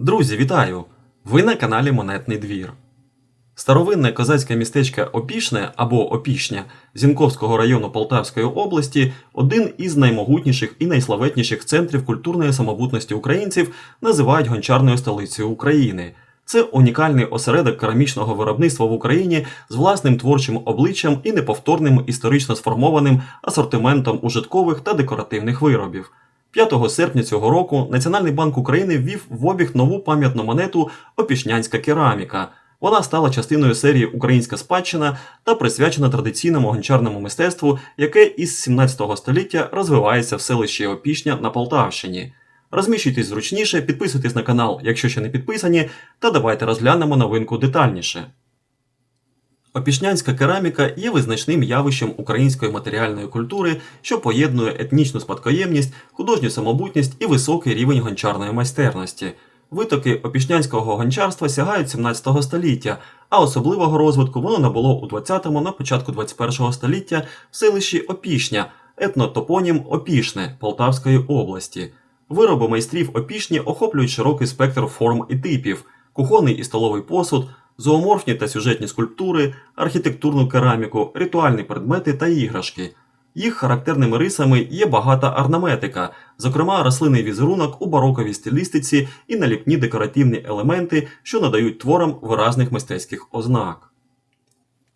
Друзі, вітаю! Ви на каналі Монетний двір. Старовинне козацьке містечко Опішне або Опішня Зінковського району Полтавської області один із наймогутніших і найславетніших центрів культурної самобутності українців називають гончарною столицею України. Це унікальний осередок керамічного виробництва в Україні з власним творчим обличчям і неповторним історично сформованим асортиментом ужиткових та декоративних виробів. 5 серпня цього року Національний банк України ввів в обіг нову пам'ятну монету Опішнянська кераміка. Вона стала частиною серії Українська спадщина та присвячена традиційному гончарному мистецтву, яке із 17 століття розвивається в селищі Опішня на Полтавщині. Розміщуйтесь зручніше, підписуйтесь на канал, якщо ще не підписані, та давайте розглянемо новинку детальніше. Опішнянська кераміка є визначним явищем української матеріальної культури, що поєднує етнічну спадкоємність, художню самобутність і високий рівень гончарної майстерності. Витоки опішнянського гончарства сягають 17 століття, а особливого розвитку воно набуло у 20-му на початку 21 століття в селищі Опішня, етнотопонім Опішне Полтавської області. Вироби майстрів Опішні охоплюють широкий спектр форм і типів: кухонний і столовий посуд, зооморфні та сюжетні скульптури, архітектурну кераміку, ритуальні предмети та іграшки. Їх характерними рисами є багата орнаметика, зокрема рослинний візерунок у бароковій стилістиці і наліпні декоративні елементи, що надають творам виразних мистецьких ознак.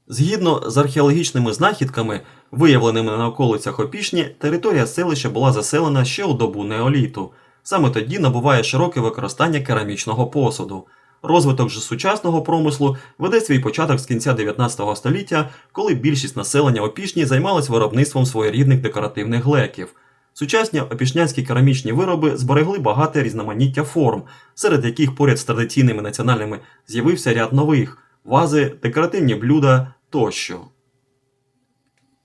Згідно з археологічними знахідками, виявленими на околицях Опішні, територія селища була заселена ще у добу неоліту. Саме тоді набуває широке використання керамічного посуду. Розвиток же сучасного промислу веде свій початок з кінця 19 століття, коли більшість населення Опішні займалась виробництвом своєрідних декоративних глеків. Сучасні опішнянські керамічні вироби зберегли багате різноманіття форм, серед яких поряд з традиційними національними з'явився ряд нових вази, декоративні блюда тощо.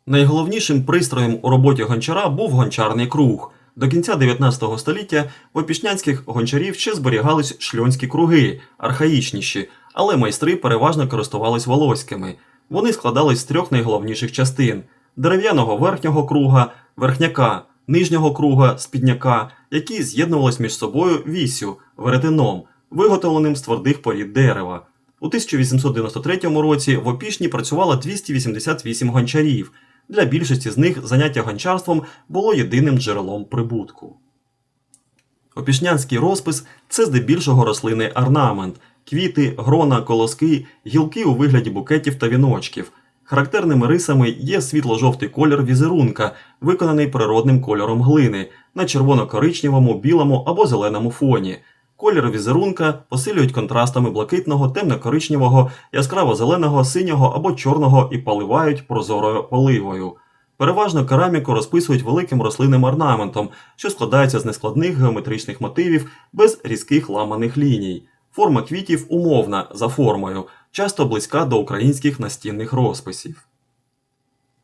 Найголовнішим пристроєм у роботі гончара був гончарний круг. До кінця 19 століття в опішнянських гончарів ще зберігались шльонські круги, архаїчніші, але майстри переважно користувались волоськими. Вони складались з трьох найголовніших частин: дерев'яного верхнього круга, верхняка, нижнього круга, спідняка, які з'єднувались між собою вісю, веретеном, виготовленим з твердих порід дерева. У 1893 році в Опішні працювало 288 гончарів. Для більшості з них заняття гончарством було єдиним джерелом прибутку. Опішнянський розпис це здебільшого рослинний орнамент, квіти, грона, колоски, гілки у вигляді букетів та віночків. Характерними рисами є світло-жовтий колір візерунка, виконаний природним кольором глини на червоно-коричневому, білому або зеленому фоні. Колір візерунка посилюють контрастами блакитного, темно-коричневого, яскраво-зеленого, синього або чорного і поливають прозорою поливою. Переважно кераміку розписують великим рослинним орнаментом, що складається з нескладних геометричних мотивів без різких ламаних ліній. Форма квітів умовна за формою, часто близька до українських настінних розписів.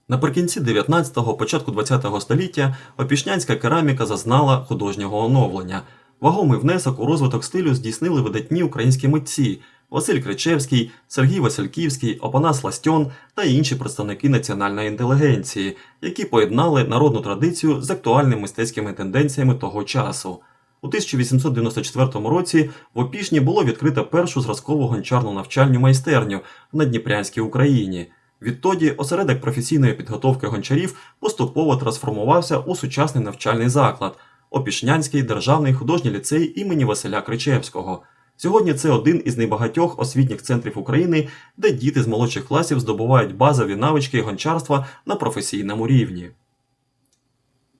Наприкінці 19-го, початку 20-го століття опішнянська кераміка зазнала художнього оновлення. Вагомий внесок у розвиток стилю здійснили видатні українські митці Василь Кричевський, Сергій Васильківський, Опанас Ластьон та інші представники національної інтелігенції, які поєднали народну традицію з актуальними мистецькими тенденціями того часу. У 1894 році в Опішні було відкрито першу зразкову гончарну навчальню майстерню в Надніпрянській Україні. Відтоді осередок професійної підготовки гончарів поступово трансформувався у сучасний навчальний заклад. Опішнянський державний художній ліцей імені Василя Кричевського. Сьогодні це один із найбагатьох освітніх центрів України, де діти з молодших класів здобувають базові навички гончарства на професійному рівні.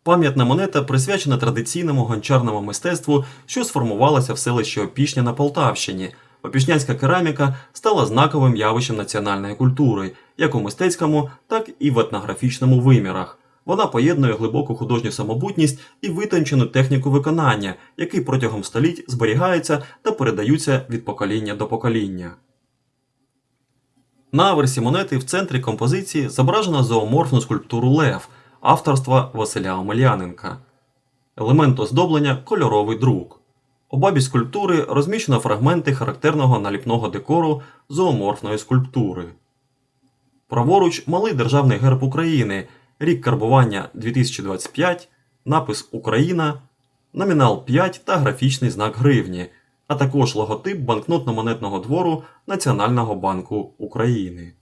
Пам'ятна монета присвячена традиційному гончарному мистецтву, що сформувалося в селищі Опішня на Полтавщині. Опішнянська кераміка стала знаковим явищем національної культури, як у мистецькому, так і в етнографічному вимірах. Вона поєднує глибоку художню самобутність і витончену техніку виконання, які протягом століть зберігаються та передаються від покоління до покоління. На аверсі монети в центрі композиції зображено зооморфну скульптуру Лев авторства Василя Омеляненка. Елемент оздоблення кольоровий друк. У бабі скульптури розміщено фрагменти характерного наліпного декору зооморфної скульптури. Праворуч малий державний герб України. Рік карбування 2025, напис Україна, номінал 5 та графічний знак гривні. а також логотип банкнотно-монетного двору Національного банку України.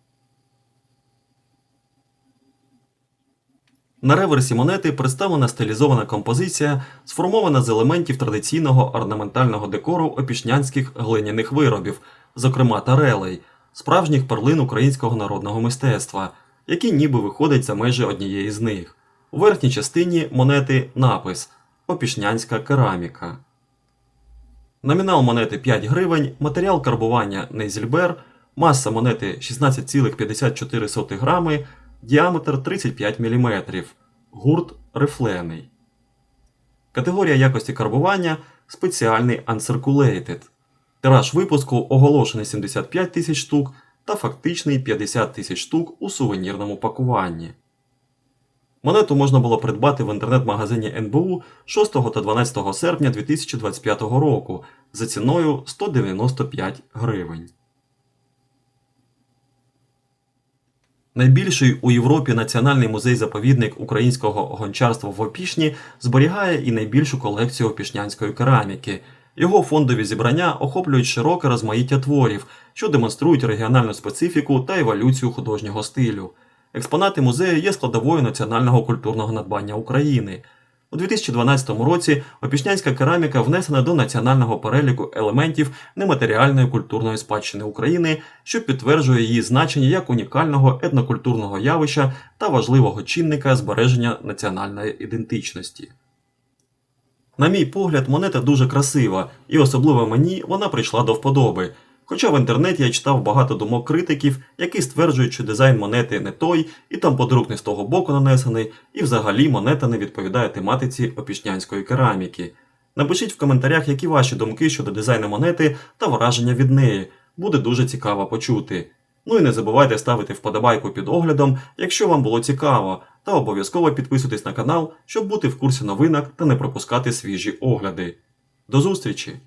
На реверсі монети представлена стилізована композиція, сформована з елементів традиційного орнаментального декору опішнянських глиняних виробів, зокрема тарелей, справжніх перлин українського народного мистецтва, які ніби виходять за межі однієї з них. У верхній частині монети напис Опішнянська кераміка. Номінал монети 5 гривень, матеріал карбування Нейзельбер, маса монети 16,54 грами, діаметр 35 мм, гурт рифлений. Категорія якості карбування спеціальний Uncirculated. Тираж випуску оголошений 75 тисяч штук та фактичний 50 тисяч штук у сувенірному пакуванні. Монету можна було придбати в інтернет-магазині НБУ 6 та 12 серпня 2025 року за ціною 195 гривень. Найбільший у Європі національний музей-заповідник українського гончарства в Опішні зберігає і найбільшу колекцію опішнянської кераміки. Його фондові зібрання охоплюють широке розмаїття творів, що демонструють регіональну специфіку та еволюцію художнього стилю. Експонати музею є складовою національного культурного надбання України. У 2012 році опішнянська кераміка внесена до національного переліку елементів нематеріальної культурної спадщини України, що підтверджує її значення як унікального етнокультурного явища та важливого чинника збереження національної ідентичності. На мій погляд, монета дуже красива, і особливо мені вона прийшла до вподоби. Хоча в інтернеті я читав багато думок критиків, які стверджують, що дизайн монети не той, і там подрук не з того боку нанесений, і взагалі монета не відповідає тематиці опішнянської кераміки. Напишіть в коментарях, які ваші думки щодо дизайну монети та враження від неї. Буде дуже цікаво почути. Ну і не забувайте ставити вподобайку під оглядом, якщо вам було цікаво, та обов'язково підписуйтесь на канал, щоб бути в курсі новинок та не пропускати свіжі огляди. До зустрічі!